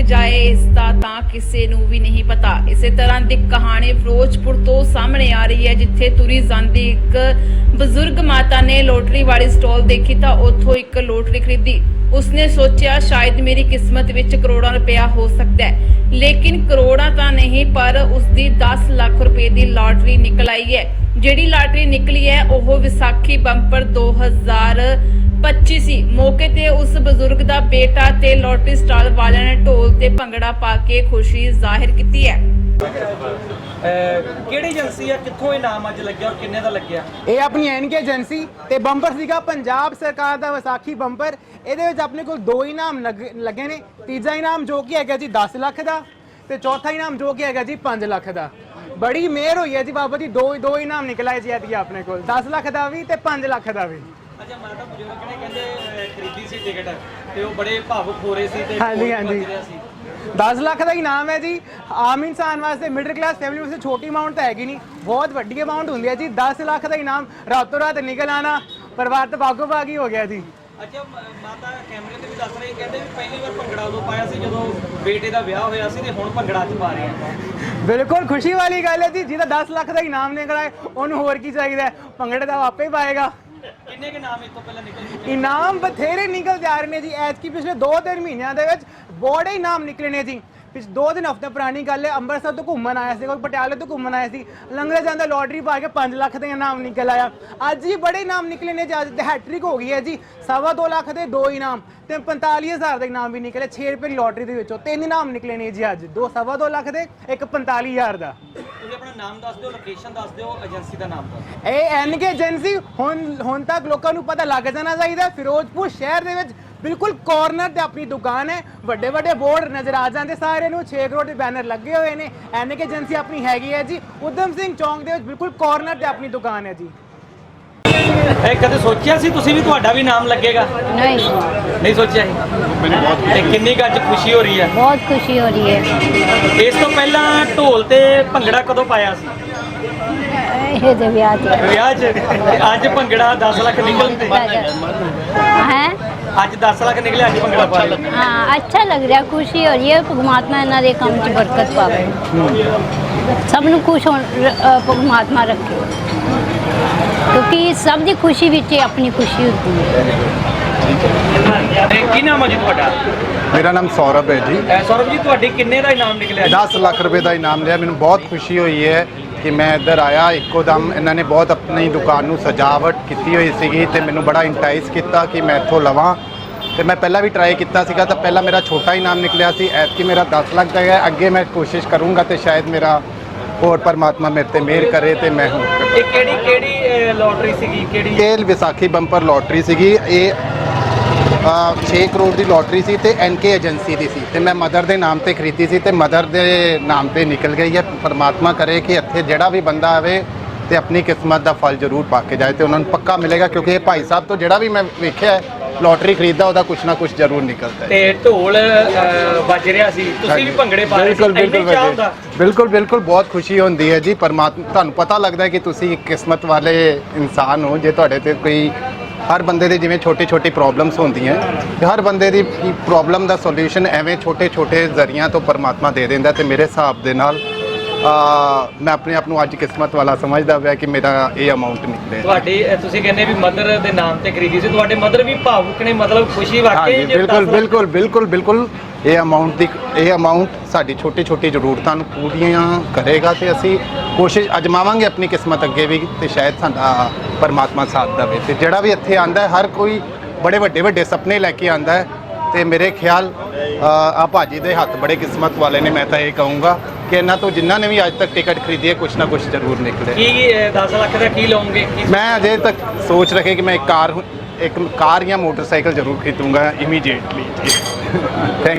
ਜਾਏ ਇਸ ਦਾ ਤਾਂ ਕਿਸੇ ਨੂੰ ਵੀ ਨਹੀਂ ਪਤਾ। ਇਸੇ ਤਰ੍ਹਾਂ ਦੀ ਕਹਾਣੀ ਫਿਰੋਜ਼ਪੁਰ ਤੋਂ ਸਾਹਮਣੇ ਆ ਰਹੀ ਹੈ, ਜਿੱਥੇ ਤੁਰੀ ਜਾਂਦੀ ਇੱਕ ਬਜ਼ੁਰਗ ਮਾਤਾ ਨੇ ਲੋਟਰੀ ਵਾਲੀ ਸਟਾਲ ਦੇਖੀ ਤਾਂ ਉੱਥੋਂ ਇੱਕ ਲੋਟਰੀ ਖਰੀਦੀ। ਉਸਨੇ ਸੋਚਿਆ, ਸ਼ਾਇਦ ਮੇਰੀ ਕਿਸਮਤ ਵਿੱਚ ਕਰੋੜਾਂ ਰੁਪਇਆ ਹੋ ਸਕਦਾ ਹੈ। ਲੇਕਿਨ ਕਰੋੜਾਂ ਤਾਂ ਨਹੀਂ, ਪਰ ਉਸਦੀ 10 ਲੱਖ ਰੁਪਏ ਦੀ ਲਾਟਰੀ ਨਿਕਲ ਆਈ ਹੈ। ਜਿਹੜੀ ਲਾਟਰੀ ਨਿਕਲੀ ਹੈ, ਉਹ ਵਿਸਾਖੀ ਬੰਪਰ 2025 ਸੀ। ਮੌਕੇ ਤੇ ਉਸ ਬਜ਼ੁਰਗ ਦਾ ਬੇਟਾ ਤੇ ਲੋਟਰੀ ਸਟਾਲ ਵਾਲਿਆਂ ਨੇ ਢੋਲ ਤੇ ਭੰਗੜਾ ਪਾ ਕੇ ਖੁਸ਼ੀ ਜ਼ਾਹਿਰ ਕੀਤੀ ਹੈ। ਅਹ ਕਿਹੜੀ ਏਜੰਸੀ ਆ? ਕਿੱਥੋਂ ਇਨਾਮ ਅੱਜ ਲੱਗਿਆ ਔਰ ਕਿੰਨੇ ਦਾ ਲੱਗਿਆ? ਇਹ ਆਪਣੀ ਐਨਕੇ ਏਜੰਸੀ ਤੇ ਬੰਪਰ ਸੀਗਾ। ਪੰਜਾਬ ਸਰਕਾਰ ਦਾ ਵਿਸਾਖੀ ਬੰਪਰ। ਇਹਦੇ ਵਿੱਚ ਆਪਣੇ ਕੋਲ ਦੋ ਇਨਾਮ ਲੱਗ- ਲੱਗੇ ਨੇ। ਤੀਜਾ ਇਨਾਮ ਜੋ ਕਿ ਹੈਗਾ ਜੀ 10 ਲੱਖ ਦਾ ਤੇ ਚੌਥਾ ਇਨਾਮ ਜੋ ਕਿ ਹੈਗਾ ਜੀ 5 ਲੱਖ ਦਾ। ਬੜੀ ਮਿਹਰ ਹੋਈ ਹੈ ਜੀ ਬਾਬਾ ਜੀ। ਦੋ ਦੋ ਇਨਾਮ ਨਿਕਲਾਏ ਜੀ ਆਪਣੇ ਕੋਲ। 10 ਲੱਖ ਦਾ ਵੀ ਤੇ 5 ਲੱਖ ਦਾ ਵੀ। ਅੱਛਾ ਮਾਤਾ ਬਜ਼ੁਰਗ ਨੇ ਕਹਿੰਦੇ ਖਰੀਦੀ ਸੀ ਟਿਕਟ ਤੇ ਉਹ ਬੜੇ ਭਾਵੁਕ ਹੋ ਰਹੇ ਸੀ ਤੇ ਹਾਂਜੀ, ਹਾਂਜੀ। ਵੱਜ ਰਿਹਾ ਸੀ। 10 ਲੱਖ ਦਾ ਇਨਾਮ ਹੈ ਜੀ। ਆਮ ਇਨਸਾਨ ਵਾਸਤੇ ਮਿਡਲ ਕਲਾਸ ਫੈਮਿਲੀ ਵਾਸਤੇ ਛੋਟੀ ਅਮਾਉਂਟ ਤਾਂ ਹੈਗੀ ਨਹੀਂ। ਬਹੁਤ ਵੱਡੀ ਅਮਾਉਂਟ ਹੁੰਦੀ ਹੈ ਜੀ। 10 ਲੱਖ ਦਾ ਇਨਾਮ ਰਾਤੋਂ ਰਾਤ ਨਿਕਲ ਆਣਾ ਪਰਿਵਾਰ ਤਾਂ ਬਾਗੋ ਬਾਗ ਹੀ ਹੋ ਗਿਆ ਜੀ। ਅੱਛਾ ਮ- ਮਾਤਾ ਕੈਮਰੇ ਤੇ ਵੀ ਦੱਸ ਰਹੀ ਕਹਿੰਦੇ ਵੀ ਪਹਿਲੀ ਵਾਰ ਭੰਗੜਾ ਉਦੋਂ ਪਾਇਆ ਸੀ ਜਦੋਂ ਬੇਟੇ ਦਾ ਵਿਆਹ ਹੋਇਆ ਸੀ ਤੇ ਹੁਣ ਭੰਗੜਾ ਅੱਜ ਪਾ ਰਹੇ ਆ ਬਿਲਕੁਲ ਖੁਸ਼ੀ ਵਾਲੀ ਗੱਲ ਹੈ ਜੀ। ਜਿਹਦਾ 10 ਲੱਖ ਦਾ ਇਨਾਮ ਨਿਕਲਾ ਹੈ ਉਹਨੂੰ ਹੋਰ ਕੀ ਚਾਹੀਦਾ? ਭੰਗੜੇ ਦਾ ਆਪੇ ਪਾਏਗਾ। ਕਿੰਨੇ ਕੇ ਨਾਮ ਇਸ ਤੋਂ ਪਹਿਲਾਂ ਨਿਕਲ ਚੁੱਕੇ ਇਨਾਮ ਬਥੇਰੇ ਨਿਕਲ ਜਾ ਰਹੇ ਨੇ ਜੀ। ਐਤਕੀ ਪਿਛਲੇ 2-3 ਮਹੀਨਿਆਂ ਦੇ ਵਿੱਚ ਬੜੇ ਇਨਾਮ ਨਿਕਲੇ ਨੇ ਜੀ। ਪਿਛ ਦੋ ਦਿਨ ਹਫ਼ਤੇ ਪੁਰਾਣੀ ਗੱਲ ਹੈ ਅੰਮ੍ਰਿਤਸਰ ਤੋਂ ਘੁੰਮਣ ਆਇਆ ਸੀ ਕੋਈ ਪਟਿਆਲੇ ਤੋਂ ਘੁੰਮਣ ਆਇਆ ਸੀ। ਲੰਗਰੇ ਜਾਂਦਾ ਲੋਟਰੀ ਪਾ ਕੇ 5 ਲੱਖ ਦੇ ਇਨਾਮ ਨਿਕਲ ਆਇਆ। ਅੱਜ ਹੀ ਬੜੇ ਇਨਾਮ ਨਿਕਲੇ ਨੇ ਜੀ। ਅੱਜ ਤੇ ਹੈਟ੍ਰਿਕ ਹੋ ਗਈ ਹੈ ਜੀ। ਸਵਾ ਦੋ ਲੱਖ ਦੇ ਦੋ ਇਨਾਮ ਤੇ 45000 ਦਾ ਇਨਾਮ ਵੀ ਨਿਕਲੇ 6 ਰੁਪਏ ਦੀ ਲੋਟਰੀ ਦੇ ਵਿੱਚੋਂ ਤਿੰਨ ਇਨਾਮ ਨਿਕਲੇ ਨੇ ਜੀ ਅੱਜ। ਦੋ ਸਵਾ ਦੋ ਲੱਖ ਦੇ ਇੱਕ 45000 ਦਾ। ਨਾਮ ਦੱਸ ਦਿਓ ਲੋਕੇਸ਼ਨ ਦੱਸ ਦਿਓ ਏਜੰਸੀ ਦਾ ਨਾਮ ਦੱਸ ਦਿਓ। ਇਹ ਐਨਕੇ ਏਜੰਸੀ ਹੁਣ ਹੁਣ ਤੱਕ ਲੋਕਾਂ ਨੂੰ ਪਤਾ ਲੱਗ ਜਾਣਾ ਚਾਹੀਦਾ ਫਿਰੋਜ਼ਪੁਰ ਸ਼ਹਿਰ ਦੇ ਵਿੱਚ ਬਿਲਕੁਲ ਕਾਰਨਰ ਤੇ ਆਪਣੀ ਦੁਕਾਨ ਹੈ। ਵੱਡੇ ਵੱਡੇ ਬੋਰਡ ਨਜ਼ਰ ਆ ਜਾਂਦੇ ਸਾਰੇ ਨੂੰ। 6 ਕਰੋੜ ਦੇ ਬੈਨਰ ਲੱਗੇ ਹੋਏ ਨੇ। ਐਨ ਕੇ ਏਜੰਸੀ ਆਪਣੀ ਹੈਗੀ ਹੈ ਜੀ। ਉਦਮ ਸਿੰਘ ਚੌਂਕ ਦੇ ਵਿੱਚ ਬਿਲਕੁਲ ਕਾਰਨਰ ਤੇ ਆਪਣੀ ਦੁਕਾਨ ਹੈ ਜੀ। ਇਹ ਕਦੇ ਸੋਚਿਆ ਸੀ ਤੁਸੀਂ ਵੀ ਤੁਹਾਡਾ ਵੀ ਨਾਮ ਲੱਗੇਗਾ नहीं ਨਹੀਂ ਸੋਚਿਆ ਸੀ ਮੈਨੂੰ ਬਹੁਤ ਤੇ ਕਿੰਨੀ ਕੁ ਅੱਜ ਖੁਸ਼ੀ ਹੋ ਰਹੀ ਹੈ बहुत खुशी हो रही है ਇਸ ਤੋਂ ਪਹਿਲਾਂ ਢੋਲ ਤੇ ਭੰਗੜਾ ਕਦੋਂ ਪਾਇਆ ਸੀ ये तो ब्याह थे ਵਿਆਹ 'ਚ ਤੇ ਅੱਜ ਭੰਗੜਾ 10 ਲੱਖ ਨਿਕਲ ਤੇ हैं ਅੱਜ 10 ਲੱਖ ਨਿਕਲੇ ਅੱਜ ਭੰਗੜਾ ਪਾ ਲਿਆ हाँ अच्छा लग रहा है खुशी हो रही है परमात्मा इन्हों ਦੇ ਕੰਮ 'ਚ ਬਰਕਤ ਪਾਵੇ ਸਭ ਨੂੰ ਖੁਸ਼ ਹੋਣ ਰ- ਅ, ਪਰਮਾਤਮਾ ਰੱਖੇ ਕਿਉਂਕਿ ਸਭ ਦੀ ਖੁਸ਼ੀ ਵਿੱਚ ਹੀ ਆਪਣੀ ਖੁਸ਼ੀ ਹੁੰਦੀ ਹੈ। ਤੇ ਕੀ ਨਾਮ ਹੈ ਜੀ ਤੁਹਾਡਾ? ਮੇਰਾ ਨਾਮ ਸੌਰਵ ਹੈ ਜੀ। ਅਹ ਸੌਰਵ ਜੀ ਤੁਹਾਡੀ ਕਿੰਨੇ ਦਾ ਇਨਾਮ ਨਿਕਲਿਆ 10 ਲੱਖ ਰੁਪਏ ਦਾ ਇਨਾਮ ਲਿਆ। ਮੈਨੂੰ ਬਹੁਤ ਖੁਸ਼ੀ ਹੋਈ ਹੈ ਕਿ ਮੈਂ ਇੱਧਰ ਆਇਆ। ਇੱਕੋ ਦਮ ਇਹਨਾਂ ਨੇ ਬਹੁਤ ਆਪਣੀ ਦੁਕਾਨ ਨੂੰ ਸਜਾਵਟ ਕੀਤੀ ਹੋਈ ਸੀਗੀ ਤੇ ਮੈਨੂੰ ਬੜਾ ਇੰਟਾਈਸ ਕੀਤਾ ਕਿ ਮੈਂ ਇੱਥੋਂ ਲਵਾਂ। ਤੇ ਮੈਂ ਪਹਿਲਾਂ ਵੀ ਟਰਾਈ ਕੀਤਾ ਸੀਗਾ ਤਾਂ ਪਹਿਲਾਂ ਮੇਰਾ ਛੋਟਾ ਇਨਾਮ ਨਿਕਲਿਆ ਸੀ। ਐਤਕੀ ਮੇਰਾ 10 ਲੱਖ ਦਾ ਹੈ। ਅੱਗੇ ਮੈਂ ਕੋਸ਼ਿਸ਼ ਕਰੂੰਗਾ ਤੇ ਸ਼ਾਇਦ ਮੇਰਾ ਹੋਰ ਪਰਮਾਤਮਾ ਮੇਰੇ ਤੇ ਮਿਹਰ ਕਰੇ ਤੇ ਮੈਂ। ਇਹ ਕਿਹੜੀ ਕਿਹੜੀ ਲੋਟਰੀ ਸੀਗੀ? ਕਿਹੜੀ? ਇਹ ਵਿਸਾਖੀ ਬੰਪਰ ਲੋਟਰੀ ਸੀਗੀ। ਇਹ ਅ, 6 ਕਰੋੜ ਦੀ ਲੋਟਰੀ ਸੀ ਤੇ ਐਨਕੇ ਏਜੰਸੀ ਦੀ ਸੀ। ਤੇ ਮੈਂ ਮਦਰ ਦੇ ਨਾਮ ਤੇ ਖਰੀਦੀ ਸੀ ਤੇ ਮਦਰ ਦੇ ਨਾਮ ਤੇ ਨਿਕਲ ਗਈ ਹੈ। ਪਰਮਾਤਮਾ ਕਰੇ ਕਿ ਇੱਥੇ ਜਿਹੜਾ ਵੀ ਬੰਦਾ ਆਵੇ ਤੇ ਆਪਣੀ ਕਿਸਮਤ ਦਾ ਫਲ ਜ਼ਰੂਰ ਪਾ ਕੇ ਜਾਏ ਤੇ ਉਹਨਾਂ ਨੂੰ ਪੱਕਾ ਮਿਲੇਗਾ ਕਿਉਂਕਿ ਇਹ ਭਾਈ ਸਾਹਿਬ ਤੋਂ ਜਿਹੜਾ ਵੀ ਮੈਂ ਵੇਖਿਆ ਹੈ, ਲੋਟਰੀ ਖਰੀਦਦਾ ਉਹਦਾ ਕੁਛ ਨਾ ਕੁਛ ਜ਼ਰੂਰ ਨਿਕਲਦਾ ਹੈ। ਤੇ ਢੋਲ ਵੱਜ ਰਿਹਾ ਸੀ। ਤੁਸੀਂ ਵੀ ਭੰਗੜੇ ਪਾ ਰਹੇ ਸੀ। ਬਿਲਕੁਲ ਇੰਨੀ ਬਿਲਕੁਲ ਚਾਹ। ਹੁੰਦਾ। ਬਿਲਕੁਲ ਬਿਲਕੁਲ ਬਹੁਤ ਖੁਸ਼ੀ ਹੁੰਦੀ ਹੈ ਜੀ। ਪਰਮਾਤਮਾ ਤੁਹਾਨੂੰ ਪਤਾ ਲੱਗਦਾ ਹੈ ਕਿ ਤੁਸੀਂ ਇੱਕ ਕਿਸਮਤ ਵਾਲੇ ਇਨਸਾਨ ਹੋ ਜੇ ਤੁਹਾਡੇ ਤੇ ਕੋਈ ਹਰ ਬੰਦੇ ਦੇ ਜਿਵੇਂ ਛੋਟੀ ਛੋਟੀ ਪ੍ਰੋਬਲਮਸ ਹੁੰਦੀਆਂ ਤੇ ਹਰ ਬੰਦੇ ਦੀ ਪ੍ਰੋਬਲਮ ਦਾ ਸੋਲੂਸ਼ਨ ਐਵੇਂ ਛੋਟੇ ਛੋਟੇ ਜ਼ਰੀਆਂ ਤੋਂ ਪਰਮਾਤਮਾ ਦੇ ਦਿੰਦਾ ਤੇ ਮੇਰੇ ਹਿਸਾਬ ਦੇ ਨਾਲ ਮੈਂ ਆਪਣੇ ਆਪ ਨੂੰ ਅੱਜ ਕਿਸਮਤ ਵਾਲਾ ਸਮਝਦਾ ਪਿਆ ਕਿ ਮੇਰਾ ਇਹ ਅਮਾਉਂਟ ਨਿਕਲੇ ਤੁਹਾਡੀ ਤੁਸੀਂ ਕਹਿੰਦੇ ਵੀ ਮਦਰ ਦੇ ਨਾਮ ਤੇ ਖਰੀਦੀ ਸੀ ਤੁਹਾਡੇ ਮਦਰ ਵੀ ਭਾਵੁਕ ਨੇ ਮਤਲਬ ਖੁਸ਼ੀ ਵਾਕਈ ਹਾਂਜੀ ਜੇ ਬਿਲਕੁਲ ਦਸ ਬਿਲਕੁਲ ਬਿਲਕੁਲ ਬਿਲਕੁਲ। ਇਹ ਅਮਾਉਂਟ ਦੀ ਇਹ ਅਮਾਉਂਟ ਸਾਡੀ ਛੋਟੀ ਛੋਟੀ ਜ਼ਰੂਰਤਾਂ ਨੂੰ ਪੂਰੀਆਂ ਕਰੇਗਾ ਤੇ ਅਸੀਂ ਕੋਸ਼ਿਸ਼ ਅਜਮਾਵਾਂਗੇ ਆਪਣੀ ਕਿਸਮਤ ਅੱਗੇ ਵੀ ਤੇ ਸ਼ਾਇਦ ਸਾਡਾ ਪਰਮਾਤਮਾ ਸਾਥ ਦੇਵੇ। ਤੇ ਜਿਹੜਾ ਵੀ ਇੱਥੇ ਆਂਦਾ ਹੈ ਹਰ ਕੋਈ ਬੜੇ ਵੱਡੇ ਵੱਡੇ ਸੁਪਨੇ ਲੈ ਕੇ ਆਂਦਾ ਹੈ ਤੇ ਮੇਰੇ ਖਿਆਲ ਆ ਭਾਜੀ ਦੇ ਹੱਥ ਬੜੇ ਕਿਸਮਤ ਵਾਲੇ ਨੇ ਮੈਂ ਤਾਂ ਇਹ ਕਹੂੰਗਾ। ਕਿ ਇਹਨਾਂ ਤੋਂ ਜਿਨ੍ਹਾਂ ਨੇ ਵੀ ਅੱਜ ਤੱਕ ਟਿਕਟ ਖਰੀਦੀ ਹੈ ਕੁਛ ਨਾ ਕੁਛ ਜ਼ਰੂਰ ਨਿਕਲੇ। ਕੀ 10 ਲੱਖ ਦਾ ਕੀ ਲਓਗੇ? ਮੈਂ ਅਜੇ ਤੱਕ ਸੋਚ ਰੱਖੇ ਕਿ ਮੈਂ ਇੱਕ ਕਾਰ ਇੱਕ ਕਾਰ ਜਾਂ ਮੋਟਰਸਾਈਕਲ ਜ਼ਰੂਰ ਖਰੀਦੂੰਗਾ ਇਮੀਡੀਏਟਲੀ ਥੈਂਕ